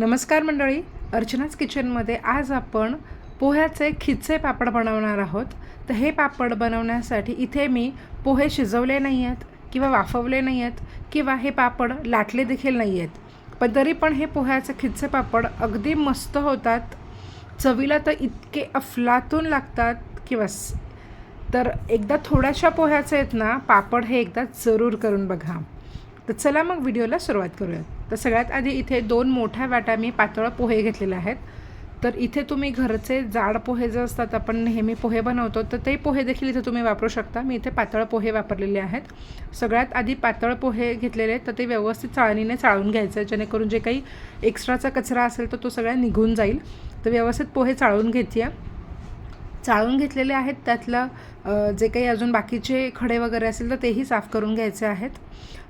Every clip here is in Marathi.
नमस्कार मंडळी. अर्चनाच किचनमध्ये आज आपण पोह्याचे खिचे पापड बनवणार आहोत. तर हे पापड बनवण्यासाठी इथे मी पोहे शिजवले नाही आहेत किंवा वाफवले नाही आहेत किंवा हे पापड लाटले देखील नाही आहेत पण तरी पण हे पोह्याचे खिचे पापड अगदी मस्त होतात. चवीला तर इतके अफलातून लागतात की बस तर एकदा थोड्याशा पोह्याचे आहेत ना पापड हे एकदा जरूर करून बघा. तर चला मग व्हिडिओला सुरुवात करूयात. तर सगळ्यात आधी इथे दोन मोठ्या वाट्या मी पातळ पोहे घेतलेले आहेत. तर इथे तुम्ही घरचे जाड पोहे जे असतात आपण नेहमी पोहे बनवतो तर ते पोहे देखील इथे तुम्ही वापरू शकता. मी इथे पातळ पोहे वापरलेले आहेत. सगळ्यात आधी पातळ पोहे घेतलेले तर ते व्यवस्थित चाळणीने चाळून घ्यायचं जेणेकरून जे काही एक्स्ट्राचा कचरा असेल तर तो सगळा निघून जाईल. तर व्यवस्थित पोहे चाळून घेते चाळून घेतलेले आहेत त्यातलं जे काही अजून बाकीचे खडे वगैरे असेल तर तेही साफ करून घ्यायचे आहेत.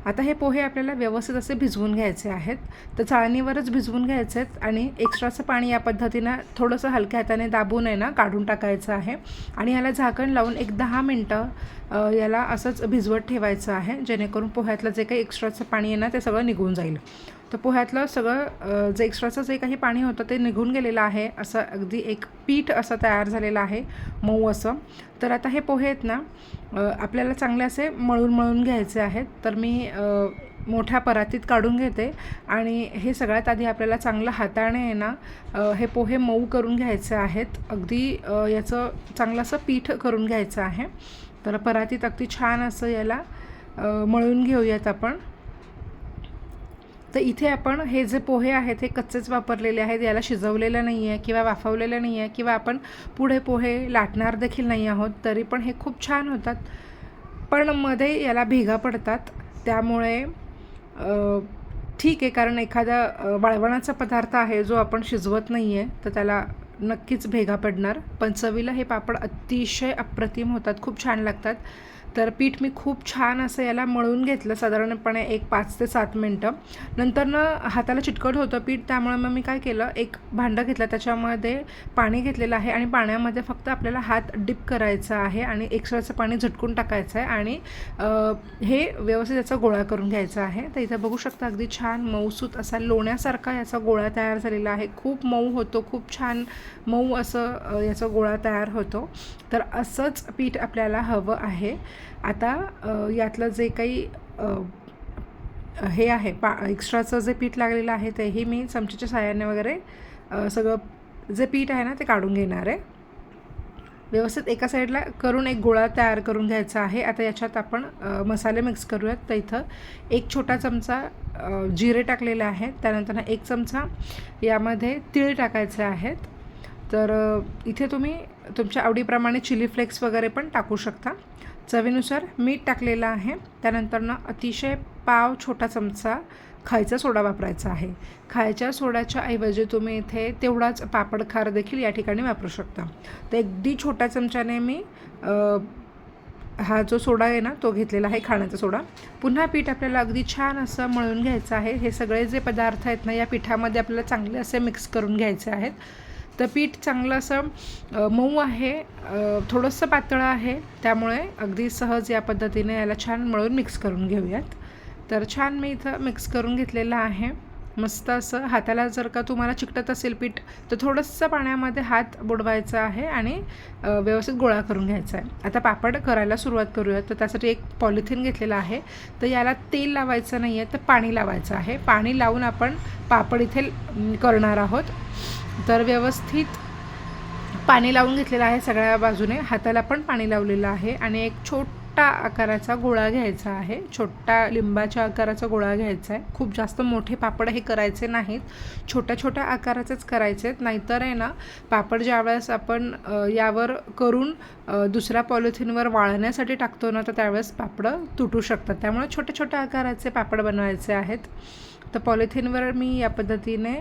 आता हे पोहे आपल्याला व्यवस्थित असे भिजवून घ्यायचे आहेत. तर चाळणीवरच भिजवून घ्यायचे आहेत आणि एक्स्ट्राचं पाणी या पद्धतीनं थोडंसं हलक्या हाताने दाबून आहे ना काढून टाकायचं आहे. आणि याला झाकण लावून एक दहा मिनटं याला असंच भिजवत ठेवायचं आहे जेणेकरून पोह्यातलं जे काही एक्स्ट्राचं पाणी आहे ना ते सगळं निघून जाईल. तर पोह्यातलं सगळं जे एक्स्ट्राचं जे काही पाणी होतं ते निघून गेलेलं आहे. असं अगदी एक पीठ असं तयार झालेलं आहे मऊ असं. तर आता हे पोहे आहेत ना आपल्याला चांगले असे मळून मळून घ्यायचे आहेत. तर मी मोठ्या परातीत काढून घेते आणि हे सगळ्यात आधी आपल्याला चांगलं हाताने आहे ना हे पोहे मऊ करून घ्यायचे आहेत. अगदी याचं चांगलं असं पीठ करून घ्यायचं आहे. तर परातीत अगदी छान असं याला मळून घेऊयात आपण. तर इथे आपण हे जे पोहे आहेत हे कच्चेच वापरलेले आहेत याला शिजवलेलं नाही आहे किंवा वाफवलेलं नाही आहे किंवा आपण पुढे पोहे लाटणार देखील नाही आहोत तरी पण हे खूप छान होतात. पण मध्ये याला भेगा पडतात. त्यामुळे ठीक आहे कारण एखादा वाळवणाचा पदार्थ आहे जो आपण शिजवत नाही आहे तर त्याला नक्कीच भेगा पडणार. पण चवीला हे पापड अतिशय अप्रतिम होतात खूप छान लागतात. तर पीठ मी खूप छान असं याला मळून घेतलं साधारणपणे एक पाच ते सात मिनटं. नंतर न हाताला चिटकट होतं पीठ त्यामुळे मग मी काय केलं एक भांडं घेतलं त्याच्यामध्ये पाणी घेतलेलं आहे आणि पाण्यामध्ये फक्त आपल्याला हात डिप करायचा आहे आणि एक्स्ट्राचं पाणी झटकून टाकायचं आहे आणि हे व्यवस्थित याचा गोळा करून घ्यायचा आहे. तर इथं बघू शकता अगदी छान मऊसूत असा लोण्यासारखा याचा गोळा तयार झालेला आहे. खूप मऊ होतो खूप छान मऊ असं याचा गोळा तयार होतो. तर असंच पीठ आपल्याला हवं आहे. आता यातलं जे काही हे आहे पा एक्स्ट्राचं जे पीठ लागलेलं आहे तेही मी चमच्याच्या साह्याने वगैरे सगळं जे पीठ आहे ना ते काढून घेणार आहे. व्यवस्थित एका साईडला करून एक गोळा तयार करून घ्यायचा आहे. आता याच्यात आपण मसाले मिक्स करूयात. तर इथं एक छोटा चमचा जिरे टाकलेले आहेत. त्यानंतर एक चमचा यामध्ये तीळ टाकायचे आहेत. तर इथे तुम्ही तुमच्या आवडीप्रमाणे चिली फ्लेक्स वगैरे पण टाकू शकता. चवीनुसार मीठ टाकलेलं आहे. त्यानंतरनं अतिशय पाव छोटा चमचा खायचा सोडा वापरायचा आहे. खायच्या सोड्याच्या ऐवजी तुम्ही इथे तेवढाच पापड खार देखील या ठिकाणी वापरू शकता. तर अगदी छोट्या चमच्याने मी हा जो सोडा आहे ना तो घेतलेला आहे खाण्याचा सोडा. पुन्हा पीठ आपल्याला अगदी छान असं मळून घ्यायचं आहे. हे सगळे जे पदार्थ आहेत ना या पिठामध्ये आपल्याला चांगले असे मिक्स करून घ्यायचे आहेत. तर पीठ चांगलं असं मऊ आहे थोडंसं पातळ आहे. त्यामुळे अगदी सहज या पद्धतीने याला छान मळून मिक्स करून घेऊयात. तर छान मी इथं मिक्स करून घेतलेलं आहे. मस्त असं हाताला जर का तुम्हाला चिकटत असेल पीठ तर थोडंसं पाण्यामध्ये हात बुडवायचा आहे आणि व्यवस्थित गोळा करून घ्यायचा आहे. आता पापड करायला सुरुवात करूयात. तर त्यासाठी एक पॉलिथिन घेतलेलं आहे. तर याला तेल लावायचं नाही आहे तर पाणी लावायचं आहे. पाणी लावून आपण पापड इथे करणार आहोत. तर व्यवस्थित पाणी लावून घेतलेलं आहे सगळ्या बाजूने. हाताला पण पाणी लावलेलं आहे आणि एक छोटा आकाराचा गोळा घ्यायचा आहे. छोटा लिंबाच्या आकाराचा गोळा घ्यायचा आहे. खूप जास्त मोठे पापड हे करायचे नाहीत. छोट्या छोट्या आकाराचेच करायचे आहेत नाहीतर आहे ना पापड ज्यावेळेस आपण यावर करून दुसऱ्या पॉलिथिनवर वाळण्यासाठी टाकतो ना तर त्यावेळेस पापडं तुटू शकतात. त्यामुळे छोट्या छोट्या आकाराचे पापड बनवायचे आहेत. तर पॉलिथिनवर मी या पद्धतीने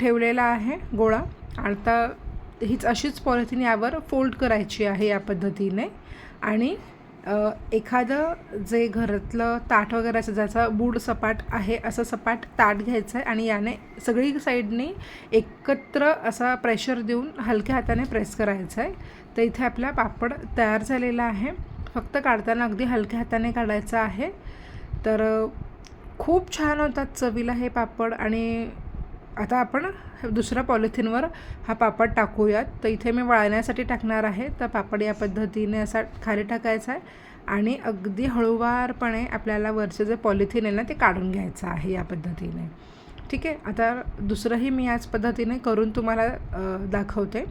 ठेवलेला आहे गोळा. आता हीच अशीच पॉलिथिन यावर फोल्ड करायची आहे या पद्धतीने. आणि एखादं जे घरातलं ताट वगैरे असं ज्याचा बूड सपाट आहे असं सपाट ताट घ्यायचं आहे आणि याने सगळी साईडने एकत्र असा प्रेशर देऊन हलक्या हाताने प्रेस करायचं आहे तर इथे आपला पापड तयार झालेला आहे. फक्त काढताना अगदी हलक्या हाताने काढायचं आहे. तर खूप छान होतात चवीला हे पापड आणि आता आपण दुसऱ्या पॉलिथिनवर हा पापड टाकूयात. तर इथे मी वाळण्यासाठी टाकणार आहे. तर पापड या पद्धतीने असा खाली टाकायचा आहे आणि अगदी हळूवारपणे आपल्याला वरचे जे पॉलिथिन आहे ना ते काढून घ्यायचं आहे या पद्धतीने. ठीक आहे? आता दुसरंही मी याच पद्धतीने करून तुम्हाला दाखवते.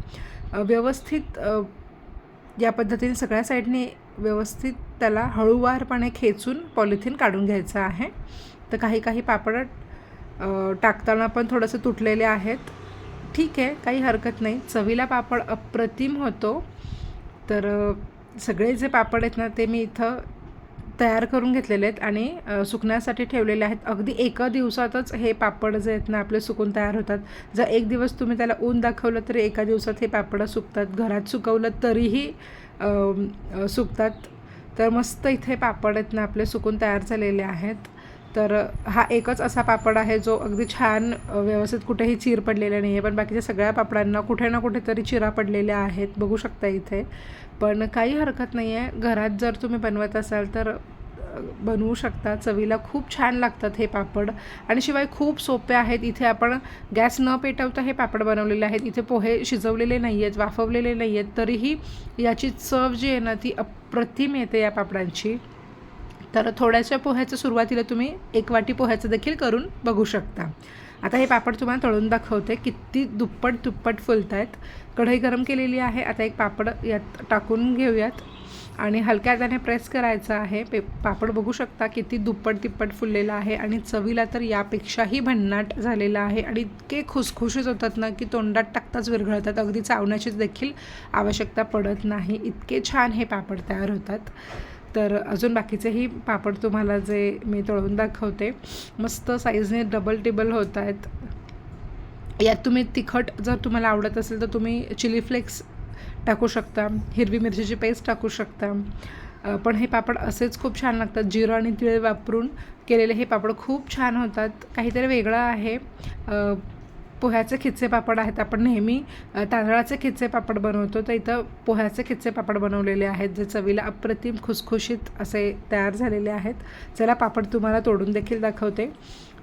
व्यवस्थित या पद्धतीने सगळ्या साईडने व्यवस्थित त्याला हळूवारपणे खेचून पॉलिथिन काढून घ्यायचं आहे. तर काही काही पापड टाकताना पण थोडंसं तुटलेले आहेत. ठीक आहे काही हरकत नाही. चवीला पापड अप्रतिम होतो. तर सगळे जे पापड आहेत ना ते मी इथं तयार करून घेतलेले आहेत आणि सुकण्यासाठी ठेवलेले आहेत. अगदी एका दिवसातच हे पापड जे आहेत ना आपले सुकून तयार होतात. जर एक दिवस तुम्ही त्याला ऊन दाखवलं तरी एका दिवसात हे पापडं सुकतात. घरात सुकवलं तरीही सुकतात. तर मस्त इथे पापड आहेत ना आपले सुकून तयार झालेले आहेत. तर हा एकच असा पापड आहे जो अगदी छान व्यवस्थित कुठेही चीर पडलेला नाही आहे पण बाकीच्या सगळ्या पापडांना कुठे ना कुठेतरी चिरा पडलेल्या आहेत. बघू शकता इथे. पण काही हरकत नाही आहे घरात जर तुम्ही बनवत असाल तर बनवू शकता चवीला खूप छान लागतात हे पापड. आणि शिवाय खूप सोपे आहेत. इथे आपण गॅस न पेटवता हे पापड बनवलेले आहेत. इथे पोहे शिजवलेले नाही आहेत वाफवलेले नाही आहेत तरीही याची चव जी आहे ना ती अप्रतिम येते या पापडांची. तर थोड्याशा पोह्याचं सुरुवातीला तुम्ही एक वाटी पोह्याचं देखील करून बघू शकता. आता हे पापड तुम्हाला तळून दाखवते. किती दुप्पट दुप्पट फुलत आहेत कढई गरम केलेली आहे. आता एक पापड यात टाकून घेऊयात. आणि हलक्या हाताने प्रेस करायचं आहे. पे पापड बघू शकता किती दुप्पट तिप्पट फुललेलं आहे आणि चवीला तर यापेक्षाही भन्नाट झालेला आहे आणि इतके खुसखुशीत होतात ना की तोंडात टाकताच विरघळतात. अगदी चावण्याची देखील आवश्यकता पडत नाही. इतके छान हे पापड तयार होतात. तर अजून बाकीचेही पापड तुम्हाला जे मी तळून दाखवते मस्त साईजने डबल टेबल होत आहेत. यात तुम्ही तिखट जर तुम्हाला आवडत असेल तर तुम्ही चिली फ्लेक्स टाकू शकता हिरवी मिरचीची पेस्ट टाकू शकता. पण हे पापड असेच खूप छान लागतात. जिरं आणि तिळ वापरून केलेले हे पापड खूप छान होतात. काहीतरी वेगळं आहे. पोह्याचे खिचे पापड आहेत. आपण नेहमी तांदळाचे खिचे पापड बनवतो. तर इथं पोह्याचे खिचे पापड बनवलेले आहेत. जे चवीला अप्रतिम खुसखुशीत असे तयार झालेले आहेत. चला पापड तुम्हाला तोडून देखील दाखवते.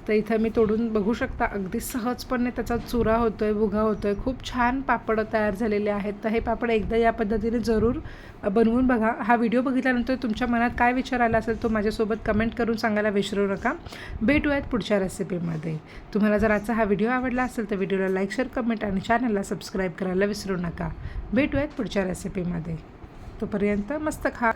तर इथं मी तोडून बघू शकता अगदी सहजपणे त्याचा चुरा होतो आहे भुगा होतो आहे खूप छान पापड तयार झालेले आहेत. तर हे पापड एकदा या पद्धतीने जरूर बनवून बघा. हा व्हिडिओ बघितल्यानंतर तुमच्या मनात काय विचार आला असेल तो माझ्यासोबत कमेंट करून सांगायला विसरू नका. भेटूयात पुढच्या रेसिपीमध्ये. तुम्हाला जर आजचा हा व्हिडिओ आवडला असेल तर व्हिडिओला लाईक शेअर कमेंट आणि चॅनलला सबस्क्राईब करायला विसरू नका. भेटूयात पुढच्या रेसिपीमध्ये. तोपर्यंत मस्त खा